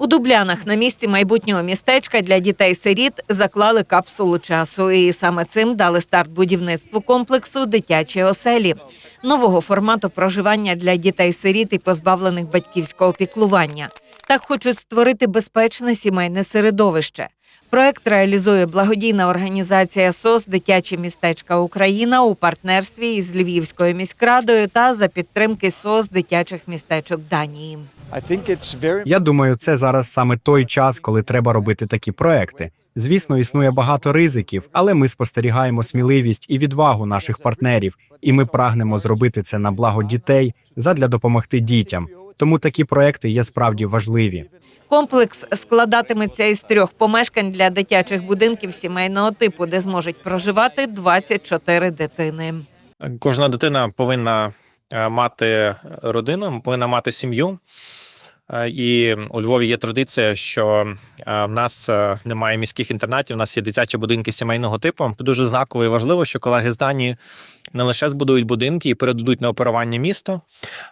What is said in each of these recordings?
У Дублянах на місці майбутнього містечка для дітей-сиріт заклали капсулу часу, і саме цим дали старт будівництву комплексу дитячі оселі, нового формату проживання для дітей-сиріт і позбавлених батьківського піклування. Так хочуть створити безпечне сімейне середовище. Проект реалізує благодійна організація СОС Дитячі містечка Україна у партнерстві із Львівською міськрадою та за підтримки СОС дитячих містечок Данії. Я думаю, це зараз саме той час, коли треба робити такі проекти. Звісно, існує багато ризиків, але ми спостерігаємо сміливість і відвагу наших партнерів, і ми прагнемо зробити це на благо дітей задля допомогти дітям. Тому такі проекти є справді важливі. Комплекс складатиметься із трьох помешкань для дитячих будинків сімейного типу, де зможуть проживати 24 дитини. Кожна дитина повинна мати родину, повинна мати сім'ю. Е, І у Львові є традиція, що е, в нас е, немає міських інтернатів, у нас є дитячі будинки сімейного типу. Дуже знаково і важливо, що колеги з Данії не лише збудують будинки і передадуть на оперування місто,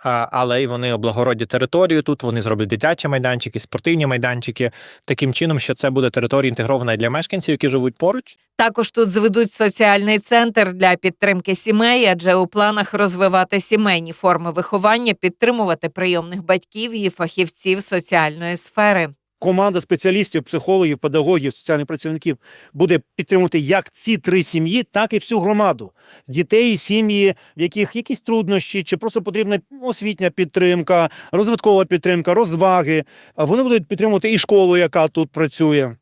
але й вони облагородять територію тут. Вони зроблять дитячі майданчики, спортивні майданчики таким чином, що це буде територія інтегрована для мешканців, які живуть поруч. Також тут зведуть соціальний центр для підтримки сімей, адже у планах розвивати сімейні форми виховання, підтримувати прийомних батьків і фахівців соціальної сфери. Команда спеціалістів, психологів, педагогів, соціальних працівників буде підтримувати як ці три сім'ї, так і всю громаду. Дітей, сім'ї, в яких якісь труднощі, чи просто потрібна освітня підтримка, розвиткова підтримка, розваги. Вони будуть підтримувати і школу, яка тут працює.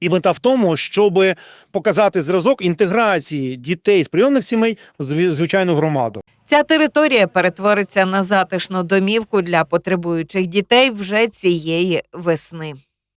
І мета в тому, щоб показати зразок інтеграції дітей з прийомних сімей в звичайну громаду. Ця територія перетвориться на затишну домівку для потребуючих дітей вже цієї весни.